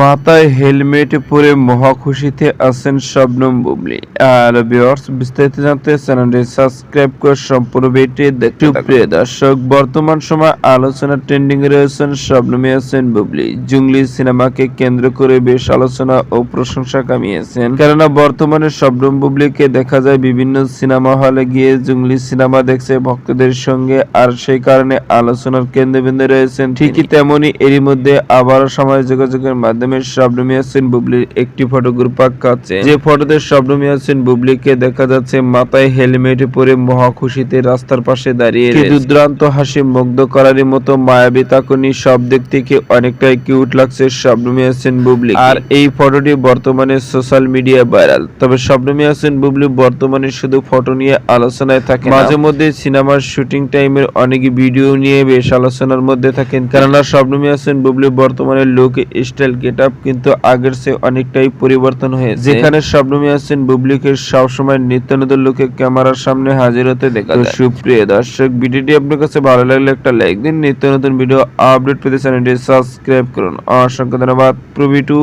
মাথায় হেলমেট পরে মহা খুশিতে আছেন শবনম বুবলি। আর ভিউয়ার্স বিস্তারিত জানতে চ্যানেলটি সাবস্ক্রাইব করে সম্পূর্ণ ভিডিওটি দেখতে। প্রিয় দর্শক, বর্তমান সময় আলোচনা ট্রেন্ডিং এ রয়েছেন শবনমী আছেন বুবলি। জুংলি সিনেমাকে কেন্দ্র করে বেশ আলোচনা ও প্রশংসা কামিয়েছেন। কেননা বর্তমানে শবনম বুবলিকে দেখা যায় বিভিন্ন সিনেমা হলে গিয়ে জুংলি সিনেমা দেখছে ভক্তদের সঙ্গে। আর সেই কারণে আলোচনার কেন্দ্রবিন্দু রয়েছেন ঠিকই তেমনি এরই মধ্যে আবারও সময় যোগাযোগের মাধ্যমে শবনম ইয়াসিন বুবলির একটি ফটো গ্রুপ পাচ্ছে যে ফটোতে শবনম ইয়াসিন বুবলিকে দেখা যাচ্ছে মাথায় হেলমেট পরে মহা খুশিতে রাস্তার পাশে দাঁড়িয়ে দুর্দান্ত হাসি মুগ্ধ করারই মতো মায়াবী তাকুনি সব দিক থেকে অনেকটাই কিউট লাগছে শবনম ইয়াসিন বুবলি। আর এই ফটোটি বর্তমানে সোশ্যাল মিডিয়া ভাইরাল। তবে শবনম ইয়াসিন বুবলি বর্তমানে শুধু ফটো নিয়ে আলোচনায় থাকে মাঝে মধ্যে সিনেমার শুটিং টাইমের অনেক ভিডিও নিয়ে বেশ আলোচনার মধ্যে থাকেন। কেননা শবনম ইয়াসিন বুবলি বর্তমানে লুক স্টাইল গেট কিন্তু আগের চেয়ে অনেকটাই পরিবর্তন হয়েছে। যেখানে শবনম আছেন বুবলিকে সবসময় নিত্য নতুন লুকে ক্যামেরার সামনে হাজির হতে দেখা যায়। সুপ্রিয় দর্শক, ভিডিওটি আপনার কাছে ভালো লাগলে একটা লাইক দিন। নিত্য নতুন ভিডিও আপডেট পেতে চ্যানেলটি সাবস্ক্রাইব করুন। অসংখ্য ধন্যবাদ। প্রভি টু।